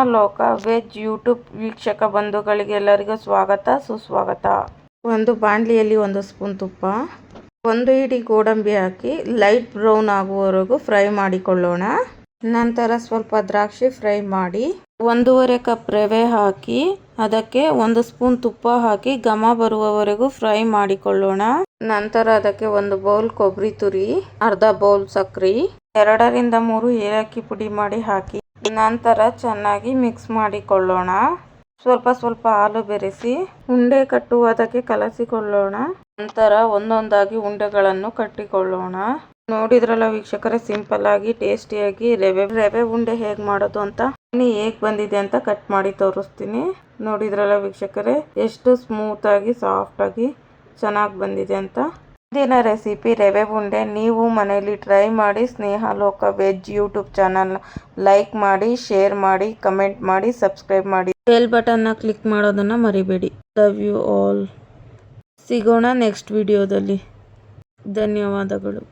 ಸ್ನೇಹಾಲೋಕ veg YouTube ವೀಕ್ಷಕ ಬಂಧುಗಳಿಗೆ ಎಲ್ಲರಿಗೂ ಸ್ವಾಗತ, ಸುಸ್ವಾಗತ. ಒಂದು ಬಾಣಲಿಯಲ್ಲಿ ಒಂದು ಸ್ಪೂನ್ ತುಪ್ಪ, ಒಂದು ಹಿಡಿ ಗೋಡಂಬಿ ಹಾಕಿ ಲೈಟ್ ಬ್ರೌನ್ ಆಗುವವರೆಗೂ ಫ್ರೈ ಮಾಡಿಕೊಳ್ಳೋಣ. ನಂತರ ಸ್ವಲ್ಪ ದ್ರಾಕ್ಷಿ ಫ್ರೈ ಮಾಡಿ ಒಂದೂವರೆ ಕಪ್ ರವೆ ಹಾಕಿ ಅದಕ್ಕೆ ಒಂದು ಸ್ಪೂನ್ ತುಪ್ಪ ಹಾಕಿ ಘಮ ಬರುವವರೆಗೂ ಫ್ರೈ ಮಾಡಿಕೊಳ್ಳೋಣ. ನಂತರ ಅದಕ್ಕೆ ಒಂದು ಬೌಲ್ ಕೊಬ್ಬರಿ ತುರಿ, ಅರ್ಧ ಬೌಲ್ ಸಕ್ರೆ, ಎರಡರಿಂದ ಮೂರು ಏಲಕ್ಕಿ ಪುಡಿ ಮಾಡಿ ಹಾಕಿ ನಂತರ ಚೆನ್ನಾಗಿ ಮಿಕ್ಸ್ ಮಾಡಿಕೊಳ್ಳೋಣ. ಸ್ವಲ್ಪ ಸ್ವಲ್ಪ ಹಾಲು ಬೆರೆಸಿ ಉಂಡೆ ಕಟ್ಟುವುದಕ್ಕೆ ಕಲಸಿಕೊಳ್ಳೋಣ. ನಂತರ ಒಂದೊಂದಾಗಿ ಉಂಡೆಗಳನ್ನು ಕಟ್ಟಿಕೊಳ್ಳೋಣ. ನೋಡಿದ್ರಲ್ಲ ವೀಕ್ಷಕರೇ ಸಿಂಪಲ್ ಆಗಿ ಟೇಸ್ಟಿಯಾಗಿ ರವೆ ರವೆ ಉಂಡೆ ಹೇಗೆ ಮಾಡೋದು ಅಂತ? ಹೇಗೆ ಬಂದಿದೆ ಅಂತ ಕಟ್ ಮಾಡಿ ತೋರಿಸ್ತೀನಿ. ನೋಡಿದ್ರಲ್ಲ ವೀಕ್ಷಕರೇ, ಎಷ್ಟು ಸ್ಮೂತ್ ಆಗಿ ಸಾಫ್ಟ್ ಆಗಿ ಚೆನ್ನಾಗಿ ಬಂದಿದೆ ಅಂತ. ಇಂದಿನ ರೆಸಿಪಿ ರವೆ ಉಂಡೆ ನೀವು ಮನೆಯಲ್ಲಿ ಟ್ರೈ ಮಾಡಿ Sneha Loka veg YouTube channel like ಮಾಡಿ, ಶೇರ್ ಮಾಡಿ, ಕಮೆಂಟ್ ಮಾಡಿ, ಸಬ್ಸ್ಕ್ರೈಬ್ ಮಾಡಿ. ಬೆಲ್ ಬಟನ್ನ ಕ್ಲಿಕ್ ಮಾಡೋದನ್ನು ಮರಿಬೇಡಿ. Love you all. ಸಿಗೋಣ ನೆಕ್ಸ್ಟ್ ವಿಡಿಯೋದಲ್ಲಿ. ಧನ್ಯವಾದಗಳು.